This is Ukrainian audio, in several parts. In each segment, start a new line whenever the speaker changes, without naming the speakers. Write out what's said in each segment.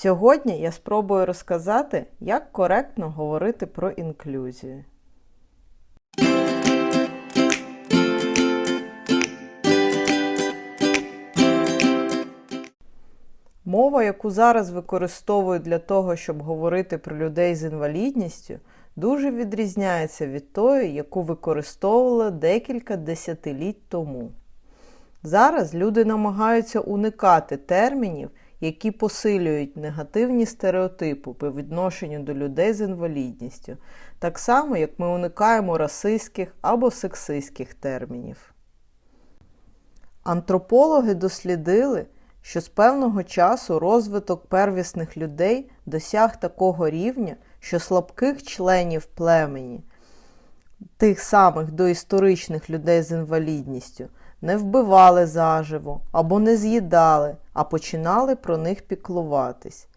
Сьогодні я спробую розказати, як коректно говорити про інклюзію. Мова, яку зараз використовують для того, щоб говорити про людей з інвалідністю, дуже відрізняється від тої, яку використовували декілька десятиліть тому. Зараз люди намагаються уникати термінів, які посилюють негативні стереотипи по відношенню до людей з інвалідністю, так само, як ми уникаємо расистських або сексистських термінів. Антропологи дослідили, що з певного часу розвиток первісних людей досяг такого рівня, що слабких членів племені, тих самих доісторичних людей з інвалідністю, не вбивали заживо або не з'їдали, а починали про них піклуватись.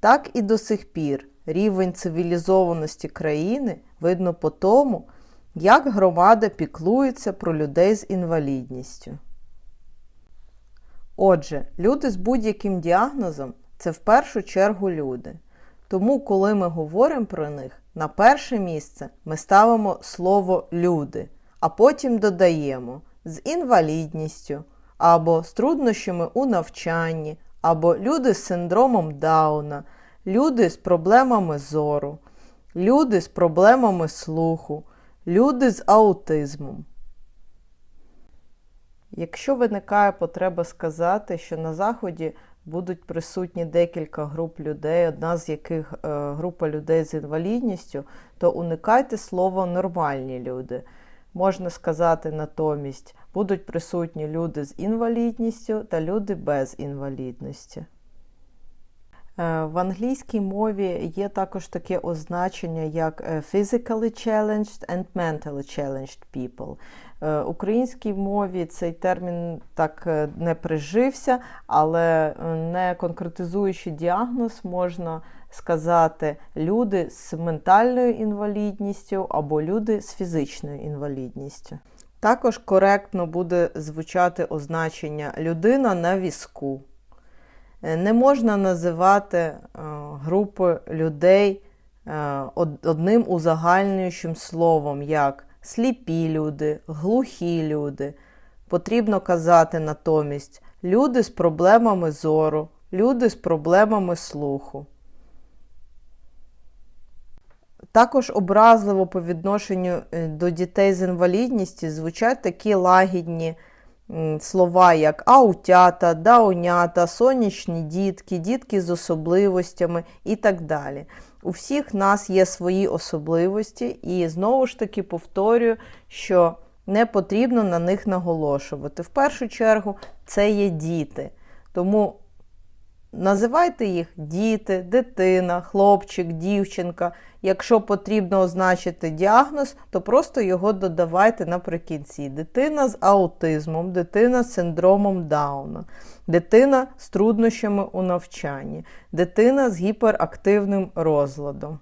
Так і до сих пір рівень цивілізованості країни видно по тому, як громада піклується про людей з інвалідністю. Отже, люди з будь-яким діагнозом це в першу чергу люди. Тому, коли ми говоримо про них, на перше місце ми ставимо слово люди, а потім додаємо з інвалідністю, або з труднощами у навчанні, або люди з синдромом Дауна, люди з проблемами зору, люди з проблемами слуху, люди з аутизмом. Якщо виникає потреба сказати, що на Заході будуть присутні декілька груп людей, одна з яких е, група людей з інвалідністю, то уникайте слова нормальні люди. Можна сказати натомість, будуть присутні люди з інвалідністю та люди без інвалідності. Е, В англійській мові є також таке означення, як е, physically challenged and mentally challenged people. Е, В українській мові цей термін так е, не прижився, але е, не конкретизуючи діагноз, можна сказати люди з ментальною інвалідністю або люди з фізичною інвалідністю. Також коректно буде звучати означення людина на візку. Е, Не можна називати е, групи людей е, одним узагальнюючим словом, як сліпі люди, глухі люди. Потрібно казати натомість люди з проблемами зору, люди з проблемами слуху. Також образливо по відношенню е, до дітей з інвалідністю звучать такі лагідні слова, як аутята, даунята, сонячні дітки, дітки з особливостями і так далі. У всіх нас є свої особливості, і знову ж таки повторюю, що не потрібно на них наголошувати. В першу чергу це є діти. Тому Називайте їх діти, дитина, хлопчик, дівчинка. Якщо потрібно означити діагноз, то просто його додавайте наприкінці. Дитина з аутизмом, дитина з синдромом Дауна, дитина з труднощами у навчанні, дитина з гіперактивним розладом.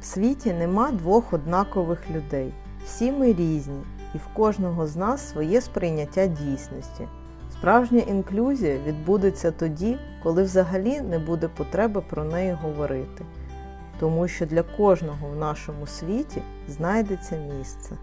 В світі нема двох однакових людей. Всі ми різні, і в кожного з нас своє сприйняття дійсності. Справжня інклюзія відбудеться тоді, коли взагалі не буде потреби про неї говорити, тому що для кожного в нашому світі знайдеться місце.